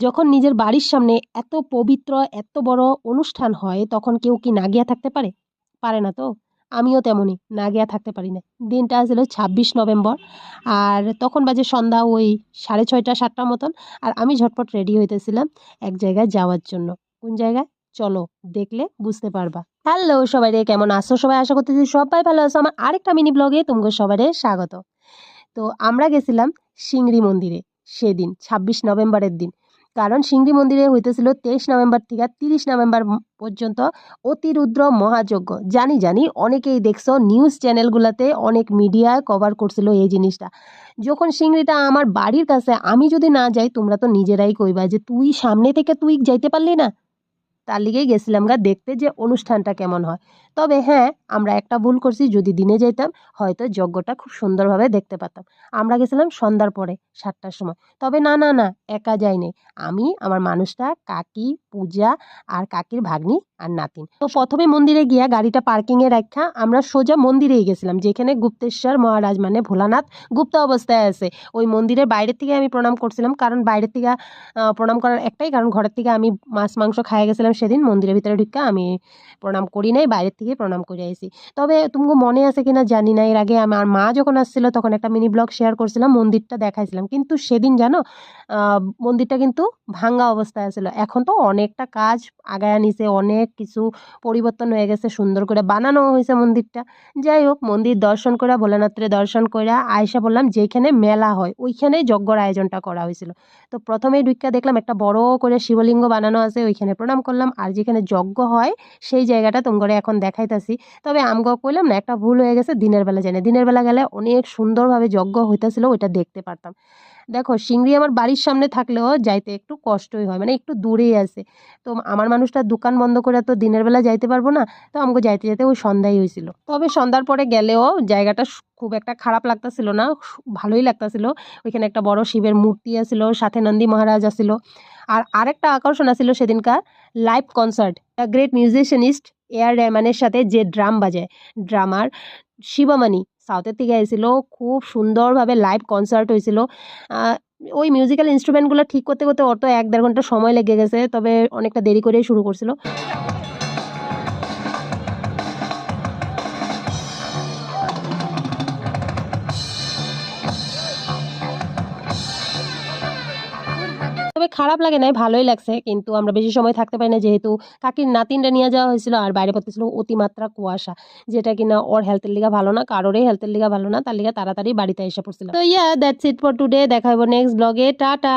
যখন নিজের বাড়ির সামনে এত পবিত্র, এত বড় অনুষ্ঠান হয়, তখন কেউ কি না গিয়া থাকতে পারে? পারে না তো। আমিও তেমনই না গিয়া থাকতে পারি না। দিনটা ছিল ছাব্বিশ নভেম্বর, আর তখন বাজে সন্ধ্যা ওই সাড়ে ছয়টা সাতটার মতন, আর আমি ঝটপট রেডি হইতেছিলাম এক জায়গায় যাওয়ার জন্য। কোন জায়গায়? চলো দেখলে বুঝতে পারবা। হ্যালো সবাই রে কেমন আসো সবাই? আশা করতেছি সবাই ভালো আছো। আমার আরেকটা মিনি ব্লগে তোমাকে সবাই স্বাগত। তো আমরা গেছিলাম সিংড়ি মন্দিরে সেদিন, ছাব্বিশ নভেম্বরের দিন। কারণ সিংড়ি মন্দিরে হইতেছিল তেইশ নভেম্বর থেকে তিরিশ নভেম্বর পর্যন্ত অতিরুদ্র মহাযজ্ঞ। জানি জানি, অনেকেই দেখছ নিউজ চ্যানেলগুলোতে অনেক মিডিয়ায় কভার করছিল এই জিনিসটা। যখন সিংড়িটা আমার বাড়ির কাছে, আমি যদি না যাই, তোমরা তো নিজেরাই কইবা যে তুই সামনে থেকে তুই যাইতে পারলি না? তার লিগেই গেছিলাম গা, দেখতে যে অনুষ্ঠানটা কেমন হয়। তবে হ্যাঁ আমরা একটা ভুল করছি, যদি দিনে যেতাম হয়তো যজ্ঞটা খুব সুন্দরভাবে দেখতে পাতাম আমরা গেছিলাম সন্ধ্যার পরে, সাতটার সময়। তবে না না না, একা যাইনি আমি, আমার মানুষটা, কাকি, পূজা আর কাকির ভাগ্নি আর নাতিন। তো প্রথমে মন্দিরে গিয়া গাড়িটা পার্কিংয়ে রাখা আমরা সোজা মন্দিরেই গেছিলাম, যেখানে গুপ্তেশ্বর মহারাজ মানে ভোলানাথ গুপ্ত অবস্থায় আছে। ওই মন্দিরের বাইরের থেকে আমি প্রণাম করছিলাম, কারণ বাইরের থেকে প্রণাম করার একটাই কারণ, ঘরের থেকে আমি মাছ, মাংস খাইয়া গেছিলাম সেদিন মন্দিরের ভিতরে ঢুকা আমি প্রণাম করি নাই, বাইরের থেকে প্রণাম করে আইছি। তবে তুমি মনে আছে কিনা জানি না, এর আগে আমার মা যখন আসছিল তখন একটা মিনি ব্লগ শেয়ার করছিলাম, মন্দিরটা দেখাইছিলাম। কিন্তু সেদিন জানো মন্দিরটা কিন্তু ভাঙ্গা অবস্থায় ছিল এখন তো অনেকটা কাজ আগায় নিছে, অনেক কিছু পরিবর্তন হয়ে গেছে, সুন্দর করে বানানো হয়েছে মন্দিরটা। যাই হোক, মন্দির দর্শন করে, ভোলানাথরে দর্শন করে আয়সা বললাম যেখানে মেলা হয়, ওইখানেই যজ্ঞর আয়োজনটা করা হয়েছিল তো প্রথমেই ঢুকা দেখলাম একটা বড় করে শিবলিঙ্গ বানানো আছে, ওইখানে প্রণাম করলাম। আর যেখানে যজ্ঞ হয়, সেই জায়গাটা তোমরা এখন দেখাইতাছি। তবে আমগো কইলাম না, একটা ভুল হয়ে গেছে, দিনের বেলা জানি। দিনের বেলা গেলে অনেক সুন্দরভাবে যজ্ঞ হইতাছিল, ওইটা দেখতে পারতাম। দেখো সিংড়ি আমার বাড়ির সামনে থাকলেও যাইতে একটু কষ্টই হয় মানে একটু দূরেই আছে। তো আমার মানুষটা দোকান বন্ধ করে তো দিনের বেলা যাইতে পারব না, তো আমাকে যাইতে যাইতে ওই সন্ধ্যাই হয়েছিল তবে সন্ধ্যার পরে গেলেও জায়গাটা খুব একটা খারাপ লাগতাছিল না ভালোই লাগতাছিল। ওইখানে একটা বড় শিবের মূর্তি আছিল, সাথে নন্দী মহারাজ আছিল। আর আরেকটা আকর্ষণ আছিল সেদিনকার live concert the great মিউজিশিয়ানিস্ট A R রেমানের সাথে যে ড্রাম বাজায়। ড্রামার শিবমণি সাউথের থেকে এসেছিল, খুব সুন্দরভাবে লাইভ কনসার্ট হয়েছিল। ওই মিউজিক্যাল ইনস্ট্রুমেন্টগুলো ঠিক করতে করতে অত এক দেড় ঘণ্টা সময় লেগে গেছে, তবে অনেকটা দেরি করেই শুরু করছিল। তবে খারাপ লাগে নাই, ভালোই লাগছে। কিন্তু আমরা বেশি সময় থাকতে পারি না, যেহেতু কাকির নাতিনটা নিয়ে যাওয়া হয়েছিল আর বাইরে পড়তেছিল অতিমাত্রা কুয়াশা, যেটা কিনা ওর হেলথের লিগা ভালো না, কারোরই হেলথের লিগা ভালো না, তার লিগা তাড়াতাড়ি বাড়িতে এসে পড়ছিল। তো yeah that's it for today দেখা হবে নেক্সট ব্লগে টাটা!